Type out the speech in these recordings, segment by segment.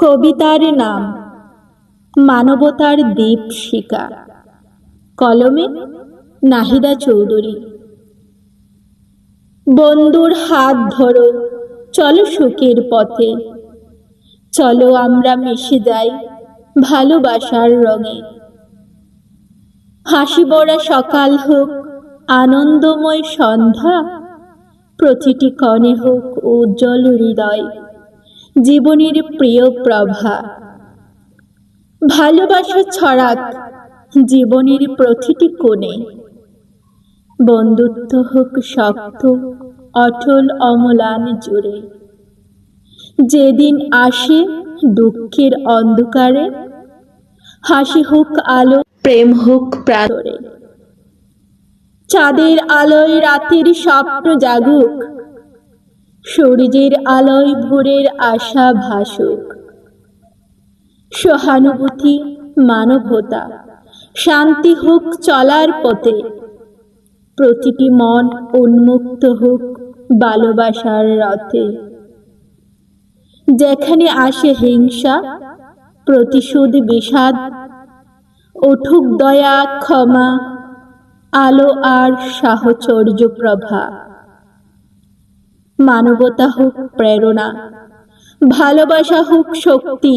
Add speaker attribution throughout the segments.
Speaker 1: কবিতার নাম। মানবতার দ্বীপ শিকা কলমে নাহিদা চৌধুরী। বন্ধুর হাত ধরো, চলো সুখের পথে। চলো আমরা মিশে যাই ভালোবাসার রঙে। হাসি বড়া সকাল হোক, আনন্দময় সন্ধ্যা, প্রতিটি কণে হোক উজ্জ্বল হৃদয়। জীবনের প্রিয় প্রভা। ভালোবাসা ছড়াক জীবনের প্রতিটি কোণে। বন্ধুত্ব হোক শক্ত, অটল, অমলান, জুড়ে। যেদিন আসে দুঃখের অন্ধকারে, হাসি হোক আলো, প্রেম হোক প্রাতরে চাঁদের আলোয় রাতের স্বপ্ন জাগুক সূর্যের আলোয় ভোরের আশা ভাসুক। সহানুভূতি, মানবতা, শান্তি হোক চলার পথে। প্রতিটি মন উন্মুক্ত হোক ভালোবাসার রথে। যেখানে আসে হিংসা, প্রতিশোধ বিষাদ, উঠুক দয়া, ক্ষমা, আলো আর সাহচর্য প্রভা। মানবতা হোক প্রেরণা, ভালোবাসা হোক শক্তি,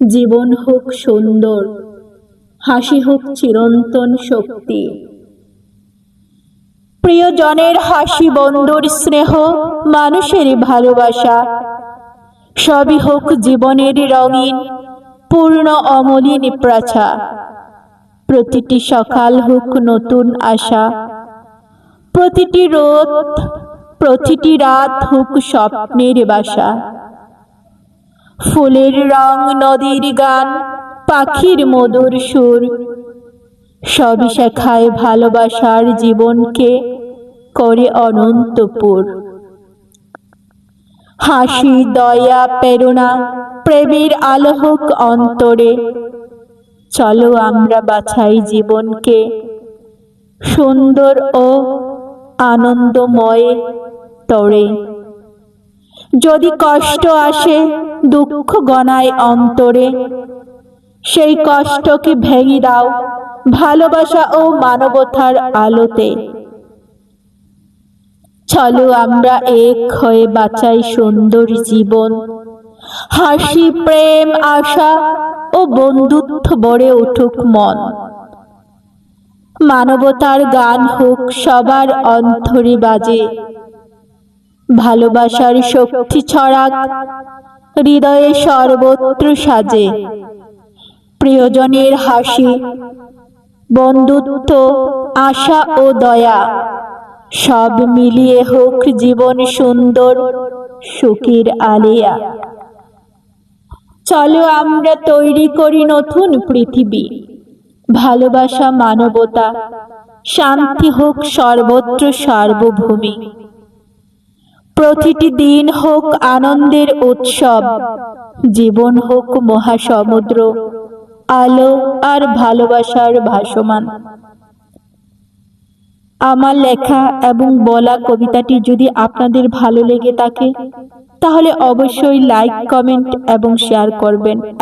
Speaker 1: জীবন হোক সুন্দর, হাসি হোক চিরন্তন শক্তি। প্রিয়জনের হাসি বন্ধুর স্নেহ, মানুষের ভালোবাসা, সবই হোক জীবনের রঙিন, পূর্ণ অমলিন প্রাচা। প্রতিটি সকাল হোক নতুন আশা, প্রতিটি রোদ প্রতিটি রাত হোক স্বপ্নের বাসা। ফুলের রং, নদীর গান, পাখির মধুর সুর, সবই শেখায় ভালোবাসার জীবনকে করে অনন্তপুর। হাসি, দয়া, প্রেরণা, প্রেমের আলো হোক অন্তরে, চলো আমরা বাছাই জীবনকে সুন্দর ও আনন্দময় তরে। যদি কষ্ট আসে দুঃখ গনায় অন্তরে, সেই কষ্টকে ভেঙে দাও ভালোবাসা ও মানবতার আলোতে। চলো আমরা এক হয়ে বাঁচাই সুন্দর জীবন। হাসি, প্রেম, আশা ও বন্ধুত্ব গড়ে উঠুক মন। মানবতার গান হোক, সবার অন্তরে বাজে। ভালোবাসার শক্তি ছড়াক, হৃদয়ে সর্বত্র সাজে। প্রিয়জনের হাসি, বন্ধুত্ব, আশা ও দয়া, সব মিলিয়ে হোক জীবন সুন্দর, সুখের আলিয়া। চলো আমরা তৈরি করি নতুন পৃথিবী। ভালোবাসা মানবতা, শান্তি হোক সর্বত্র সার্বভূমি প্রতিটি দিন হোক আনন্দের উৎসব, জীবন হোক মহাসমুদ্র, আলো আর ভালোবাসার ভাসমান। আমার লেখা এবং বলা কবিতাটি যদি আপনাদের ভালো লেগে থাকে, তাহলে অবশ্যই লাইক কমেন্ট এবং শেয়ার করবেন।